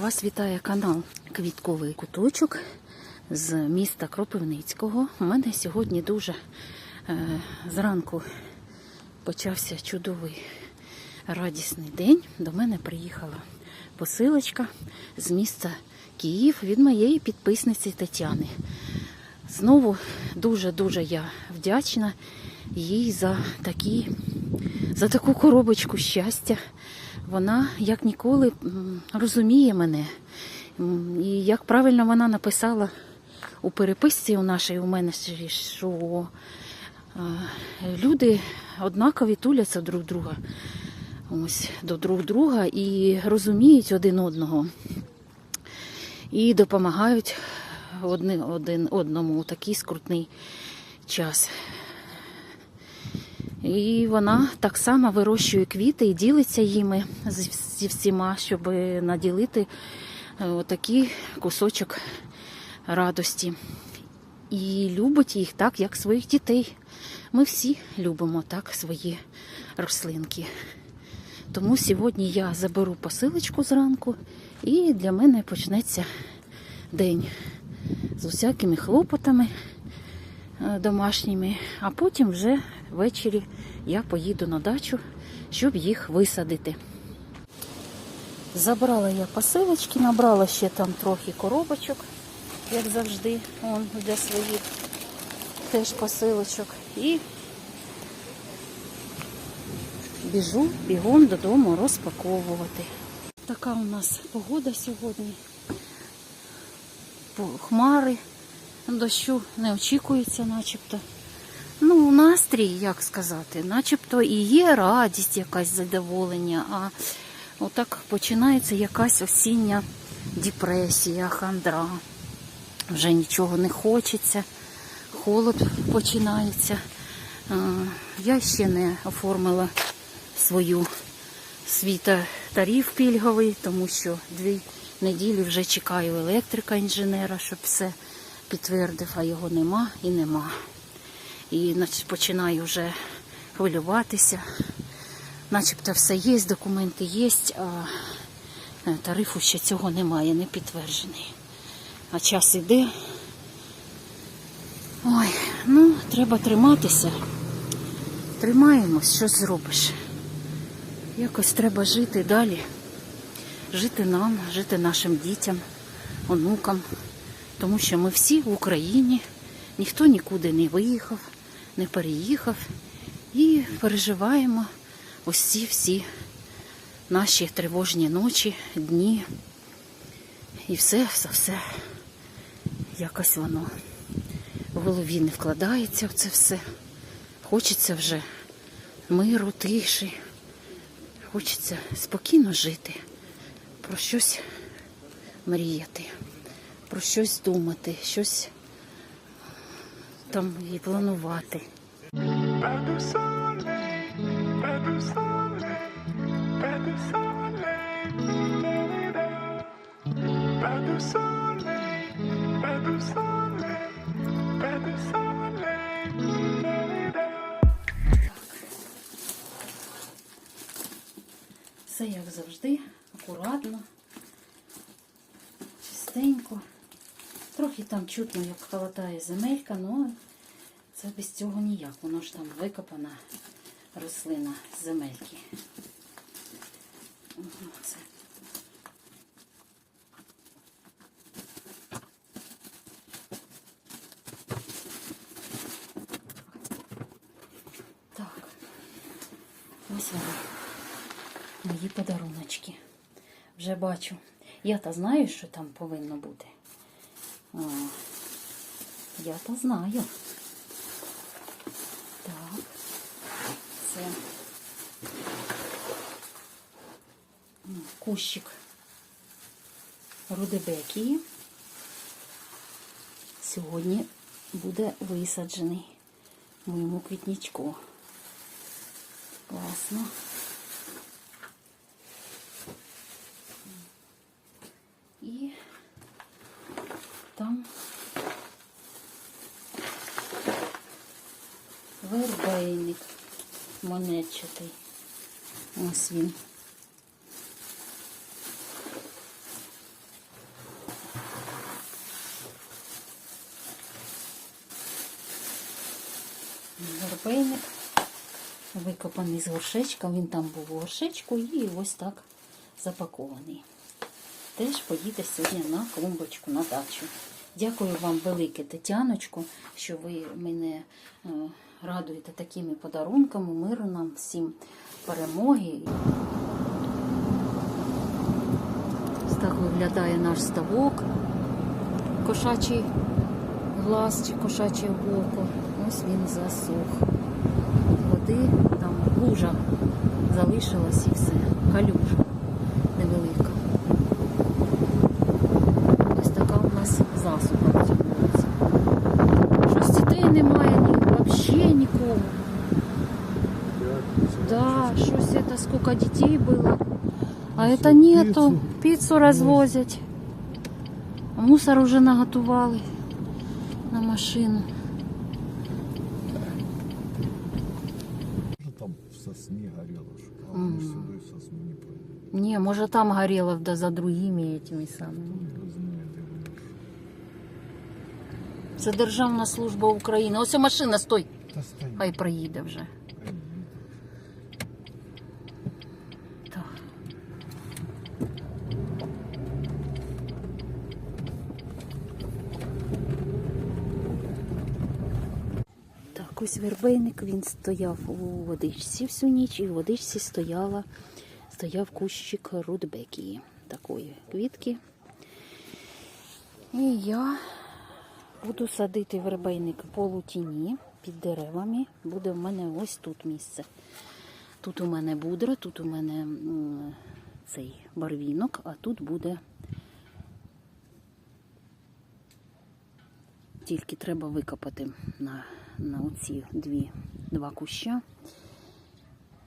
Вас вітає канал Квітковий куточок з міста Кропивницького. У мене сьогодні дуже е, зранку почався чудовий радісний день. До мене приїхала посилочка з міста Київ від моєї підписниці Тетяни. Знову дуже-дуже я вдячна їй за такі, за таку коробочку щастя. Вона як ніколи розуміє мене. І як правильно вона написала у переписці у нашій у мене, що люди однакові туляться друг друга. Ось до друг друга і розуміють один одного і допомагають одни, один одному у такий скрутний час. І вона так само вирощує квіти і ділиться їми зі всіма, щоб наділити е, отакий кусочок радості. І любить їх так, як своїх дітей. Ми всі любимо так свої рослинки. Тому сьогодні я заберу посилочку зранку, і для мене почнеться день з усякими хлопотами е, домашніми, а потім вже ввечері я поїду на дачу, щоб їх висадити. Забрала я посилочки, набрала ще там трохи коробочок, як завжди, он для своїх теж посилочок. І біжу бігом додому розпаковувати. Така у нас погода сьогодні. Хмари, дощу не очікується, начебто. Ну, настрій, як сказати, начебто і є радість, якась задоволення, а отак починається якась осіння депресія, хандра. Вже нічого не хочеться, холод починається. Я ще не оформила свою свій тариф пільговий, тому що дві неділі вже чекаю електрика інженера, щоб все підтвердив, а його нема і нема. І починаю вже хвилюватися. Начебто все є, документи є, а е, тарифу ще цього немає, не підтверджений. А час іде. Ой, ну, треба триматися. Тримаємось, що зробиш. Якось треба жити далі. Жити нам, жити нашим дітям, онукам. Тому що ми всі в Україні, ніхто нікуди не виїхав, не переїхав. І переживаємо ці всі наші тривожні ночі, дні. І все, все, все. Якось воно в голові не вкладається в це все. Хочеться вже миру, тиші. Хочеться спокійно жити, про щось мріяти, про щось думати, щось там і планувати. Все як завжди, акуратно, чистенько. Трохи там чутно, як холотає земелька, але це без цього ніяк. Воно ж там викопана рослина земельки. Ага, Це. Так, ось вони мої подаруночки. Вже бачу. Я то знаю, що там повинно бути. Я то знаю. Так. Це кущик рудебекії. Сьогодні буде висаджений моєму квітничку. Класно. вагонетчатий. Ось він. Горбейник викопаний з горшечка, він там був у горшечку і ось так запакований. Теж поїде сьогодні на клумбочку, на дачу. Дякую вам велике Тетяночку, що ви мене. Е, радуєте такими подарунками. Миру нам всім перемоги. Ось так виглядає наш ставок. Кошачий глаз чи кошаче око. Ось він засох. Води там лужа залишилась і все. Калюжа невелика. Ось така у нас засуха в. Щось дітей немає, взагалі нікого. Да, щось это сколько детей было. А это нету. Пиццу развозять. А Мусор уже наготували на машину. Може там в сосні горіло, що а вони ж сюди в сосну не пройдуть. Не, может там горело да за другими этими самими. Не знаю, де вони ж. Це Державна служба України. Ось ця машина, стой. Хай проїде вже. Ось вербейник він стояв у водичці всю ніч, і в водичці стояла, стояв кущик рудбекії, такої квітки. І я буду садити вербейник в полутіні під деревами. Буде в мене ось тут місце. Тут у мене будра, тут у мене цей барвінок, а тут буде тільки треба викопати на, на оці дві, два куща.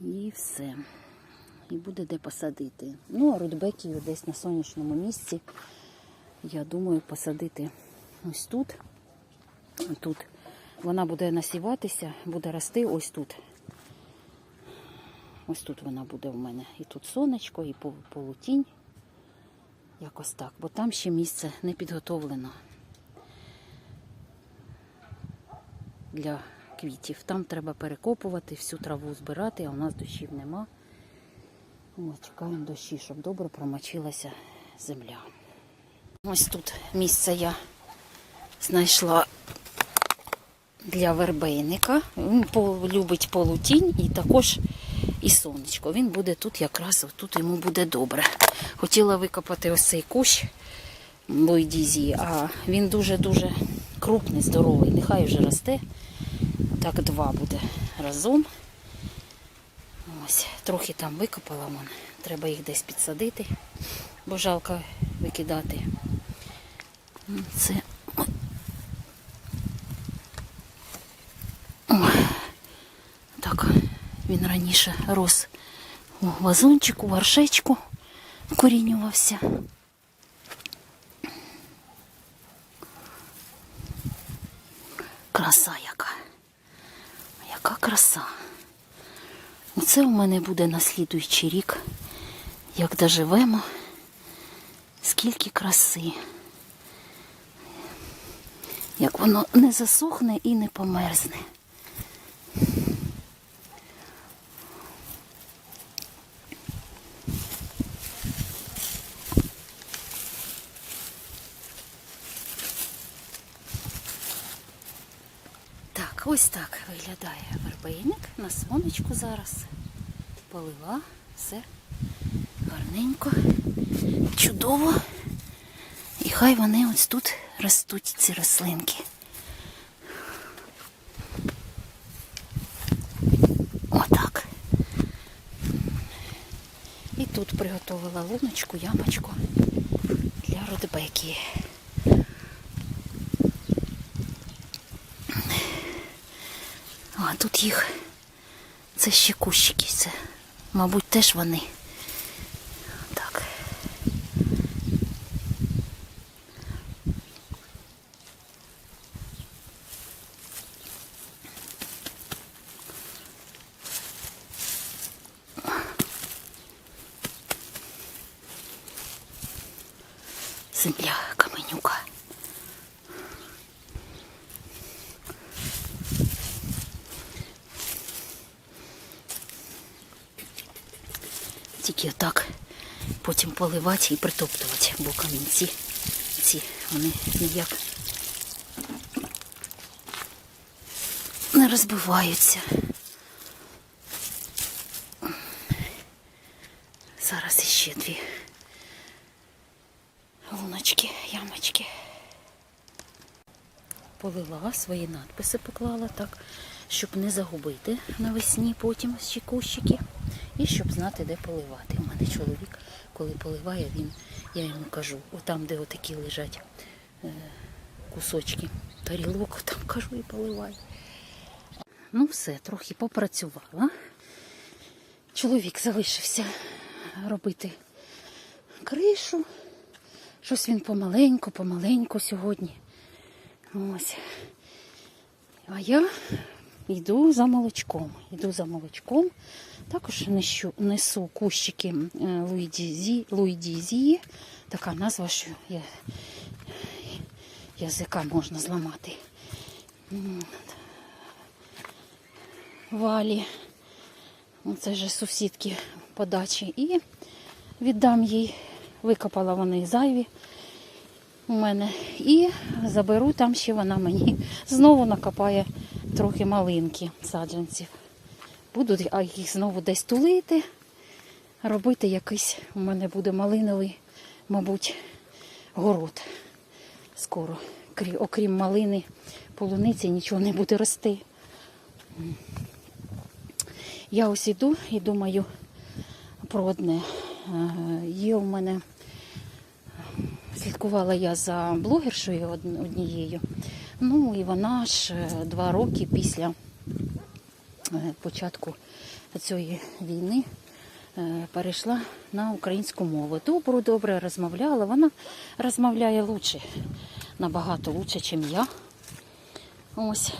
І все. І буде де посадити. Ну, а рудбекію десь на сонячному місці. Я думаю, посадити ось тут. Тут вона буде насіватися, буде рости ось тут. Ось тут вона буде у мене. І тут сонечко, і полутінь. Якось так. Бо там ще місце не підготовлено для квітів. Там треба перекопувати, всю траву збирати, а у нас дощів нема. Ми чекаємо дощі, щоб добре промочилася земля. Ось тут місце я знайшла для вербейника. Він любить полутінь і також і сонечко. Він буде тут якраз тут йому буде добре. Хотіла викопати ось цей кущ лойдізії, а він дуже-дуже крупний, здоровий. Нехай вже росте. Так два буде разом. Ось, трохи там викопала вон. Треба їх десь підсадити, бо жалко викидати. Це Так, він раніше рос у вазончику, горшечку, корінювався. Краса яка. Яка краса. Оце у мене буде на слідуючий рік. Як доживемо, скільки краси. Як воно не засохне і не померзне. Так, ось так виглядає вербейник на сонечку зараз. Полила, все гарненько, чудово. І хай вони ось тут ростуть, ці рослинки. Отак. І тут приготувала луночку, ямочку для рудбекії. А тут їх це ще кущики. Це, мабуть, теж вони. Так. Земля каменюка. Тільки отак потім поливати і притоптувати, бо камінці ці вони ніяк не розбиваються. Зараз іще дві луночки, ямочки. Полила свої надписи, поклала так, щоб не загубити навесні потім ще кущики. І щоб знати, де поливати. У мене чоловік, коли поливає, він, я йому кажу, отам, де отакі лежать е, кусочки тарілок, там кажу і поливай. Ну, все, трохи попрацювала. Чоловік залишився робити кришу. Щось він помаленьку, помаленьку сьогодні. Ось. А я йду за молочком. Йду за молочком. Також несу, несу кущики е, Луїдізії. Така назва, що я, язика можна зламати. Валі. Це ж сусідки по дачі. І віддам їй. Викопала вони зайві у мене. І заберу там ще вона мені знову накопає трохи малинки саджанців. Буду їх знову десь тулити, робити якийсь у мене буде малиновий, мабуть, город скоро. Окрім малини, полуниці нічого не буде рости. Я ось іду і думаю про одне. Е, Є у мене слідкувала я за блогершою однією. Ну і вона ж е, два роки після е, початку цієї війни е, перейшла на українську мову. Добру, добре розмовляла. Вона розмовляє лучше, набагато лучше, ніж я. Ось.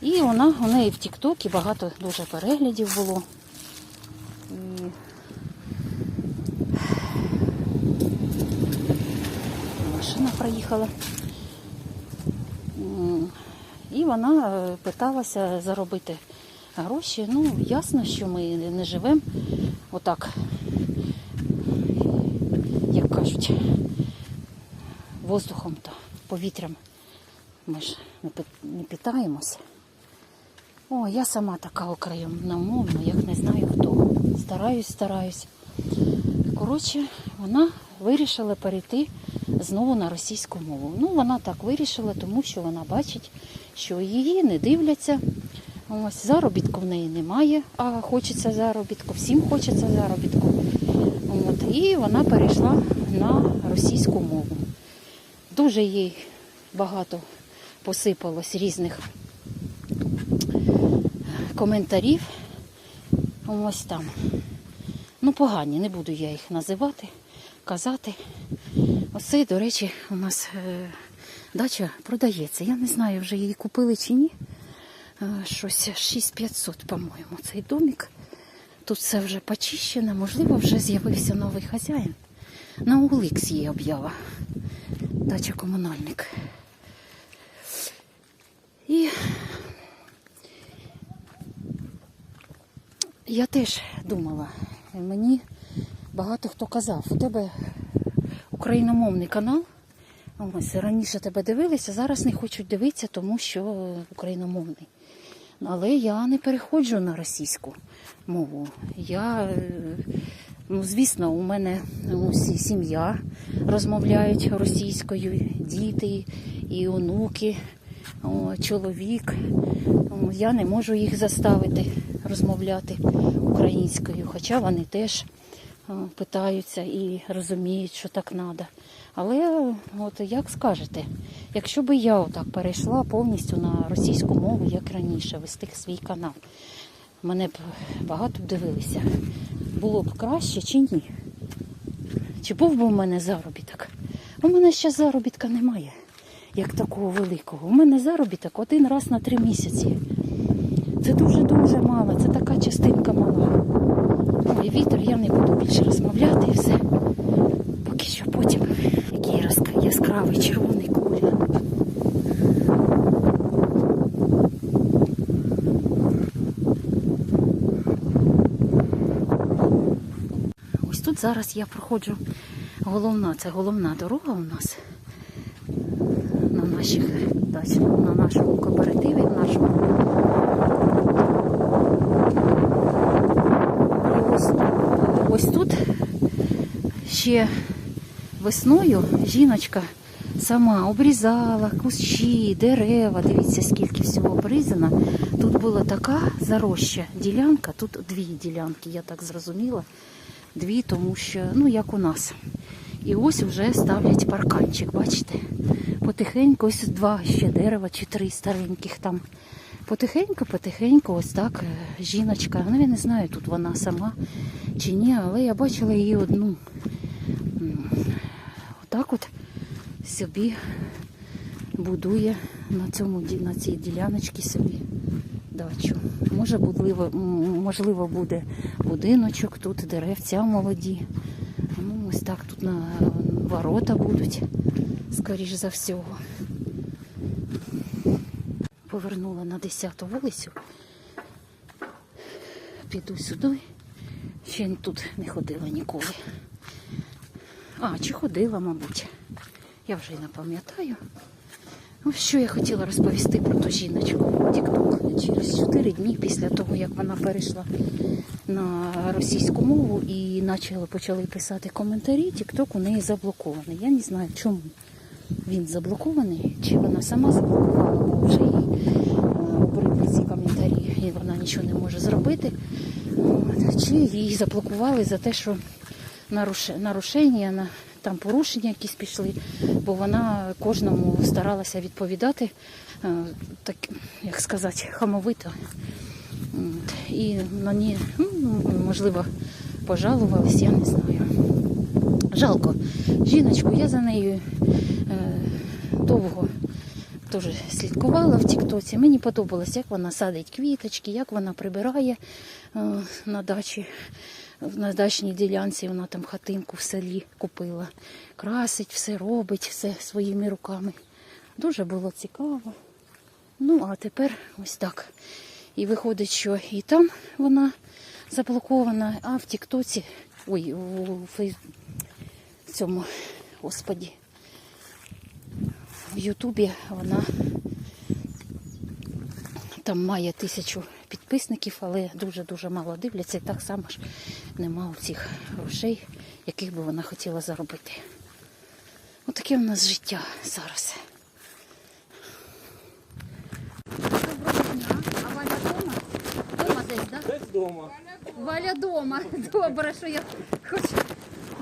І вона у неї в Тіктокі багато дуже переглядів було. Машина проїхала. І вона е, питалася заробити гроші. Ну, ясно, що ми не живемо отак, як кажуть, воздухом та повітрям. Ми ж не питаємося. О, я сама така україномовна, як не знаю хто. Стараюсь, стараюсь. Коротше, вона вирішила перейти знову на російську мову. Ну, вона так вирішила, тому що вона бачить, що її не дивляться. Ось заробітку в неї немає, а хочеться заробітку, всім хочеться заробітку. От, і вона перейшла на російську мову. Дуже їй багато посипалось різних коментарів. Ось там. Ну, погані, не буду я їх називати, казати. Оце, до речі, у нас е, дача продається. Я не знаю, вже її купили чи ні. Е, щось 6500, по-моєму, цей домик. Тут все вже почищено, можливо, вже з'явився новий хазяїн. На Уликс є об'ява. Дача комунальник. І я теж думала, мені багато хто казав, у тебе україномовний канал. Ось раніше тебе дивилися, зараз не хочуть дивитися, тому що україномовний. Але я не переходжу на російську мову. Я, е, ну, звісно, у мене усі сім'я розмовляють російською, діти і онуки, чоловік. Я не можу їх заставити розмовляти українською, хоча вони теж питаються і розуміють, що так треба. Але от як скажете, якщо би я отак перейшла повністю на російську мову, як раніше, вести свій канал, мене б багато б дивилися. Було б краще чи ні? Чи був би у мене заробіток? У мене ще заробітка немає, як такого великого. У мене заробіток один раз на три місяці. Це дуже-дуже мало, це така частинка мала. Ой, вітер, я не буду більше розмовляти і все. Поки що потім. Який яскравий червоний колір. зараз я проходжу головна, це головна дорога у нас на наших на нашому кооперативі, в нашому. І ось, ось тут ще весною жіночка сама обрізала кущі, дерева. Дивіться, скільки всього обрізано. Тут була така зароща ділянка, тут дві ділянки, я так зрозуміла. Дві, тому що, ну як у нас. І ось вже ставлять парканчик, бачите? Потихеньку, ось два ще дерева чи три стареньких там. Потихеньку, потихеньку, ось так е, жіночка. Ну я не знаю, тут вона сама чи ні, але я бачила її одну. Отак от собі будує на цьому на цій діляночці собі дачу. Може, будливо, можливо, буде будиночок, тут деревця молоді. Ну, ось так тут на ворота будуть, скоріш за всього. Повернула на 10-ту вулицю. Піду сюди. Ще тут не ходила ніколи. А, чи ходила, мабуть. Я вже й не пам'ятаю. Ну, що я хотіла розповісти про ту жіночку TikTok. Через 4 дні після того, як вона перейшла на російську мову і почали, писати коментарі, TikTok у неї заблокований. Я не знаю, чому він заблокований, чи вона сама заблокувала, бо вже їй е, обридли ці коментарі, і вона нічого не може зробити. Чи її заблокували за те, що нарушення, на- там порушення якісь пішли, бо вона кожному старалася відповідати, е, так, як сказати, хамовито. І ній, ну, можливо, пожалувались, я не знаю. Жалко. Жіночку, я за нею е, довго теж слідкувала в Тіктоці. Мені подобалось, як вона садить квіточки, як вона прибирає е, на дачі. На дачній ділянці вона там хатинку в селі купила. Красить, все робить, все своїми руками. Дуже було цікаво. Ну, а тепер ось так. І виходить, що і там вона заблокована, а в Тіктоці, ой, у Фейс... в цьому, господі, в Ютубі вона там має тисячу підписників, але дуже-дуже мало дивляться. І так само ж нема у цих грошей, яких би вона хотіла заробити. Отаке у нас життя зараз. Доброго дня. А Валя вдома? Дома десь, так? Десь вдома. Валя дома. Добре, що я хоч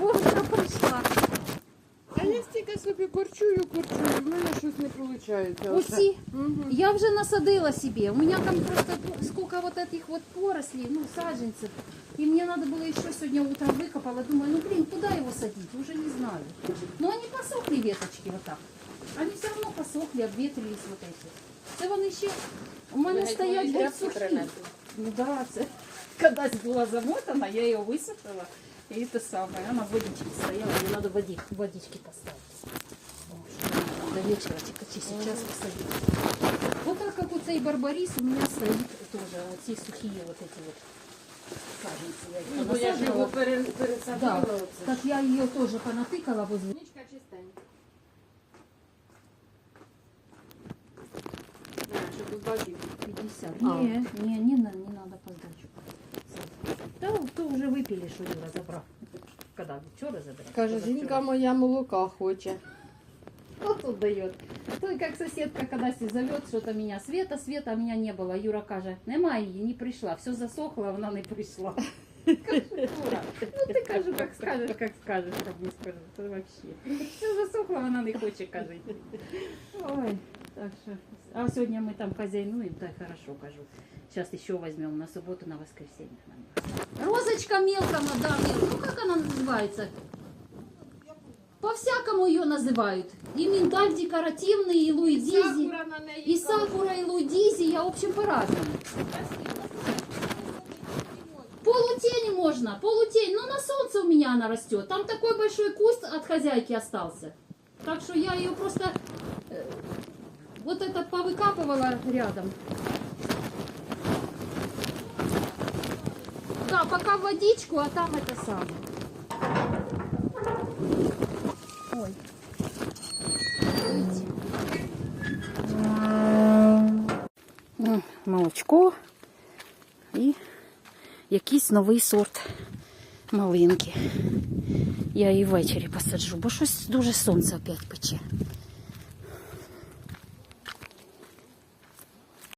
вовка прийшла. А я стільки собі корчую, корчую, в мене щось не виходить. Усі. Я вже насадила себе. У меня там просто сколько вот этих вот порослей, ну, саженцев. И мне надо было еще сегодня утром выкопала. Думаю, ну, блин, куда его садить? Уже не знаю. Но они посохли веточки вот так. Они все равно посохли, обветрились вот эти. Це вони ще у мене стоять геть сухі. Ну да, це кадась була замотана, я ее высушила. И это самое, она в водичке стояла, мне надо води, водички поставить. Чтобы До вечера, типа, сейчас посадить. Вот так как у цей барбарис у меня стоит тоже, вот эти сухие вот эти вот саженцы. Я их Ну, бо я ж його пере- Да, оце. так я ее тоже понатыкала возле. Нічка чистенька. Да, щоб у бабі. 50. А. Не, не, не, на- не надо Да, то уже выпили, что Юра забрал. Когда? Вчера забрал? Каже, Позавчора. жінка моя молока хоче. Кто тут дает? То как соседка, когда зовет что-то меня, Света, Света, а меня не было. Юра каже, нема її, не прийшла. Все засохло, вона не прийшла. Кажу, Юра, ну ти кажу, як скажеш, як скажеш, не скажу. Це вообще. Все засохло, вона не хоче, каже. Ой, так що. А сьогодні ми там хазяйнуємо, так хорошо кажу. Сейчас еще возьмем на субботу, на воскресенье. Розочка мелкая, да, мелкая. Ну как она называется? По-всякому ее называют. И миндаль декоративный, и луидизи. Сакура на неї. И сакура, и луидизи. Я, в общем, по-разному. Полутень можно, полутень. Но на солнце у меня она растет. Там такой большой куст от хозяйки остался. Так что я ее просто э, вот это повыкапывала рядом. Да, пока в водичку, а там это самое. Ой. М, Молочко і якийсь новий сорт малинки. Я її ввечері посаджу, бо щось дуже сонце опять пече.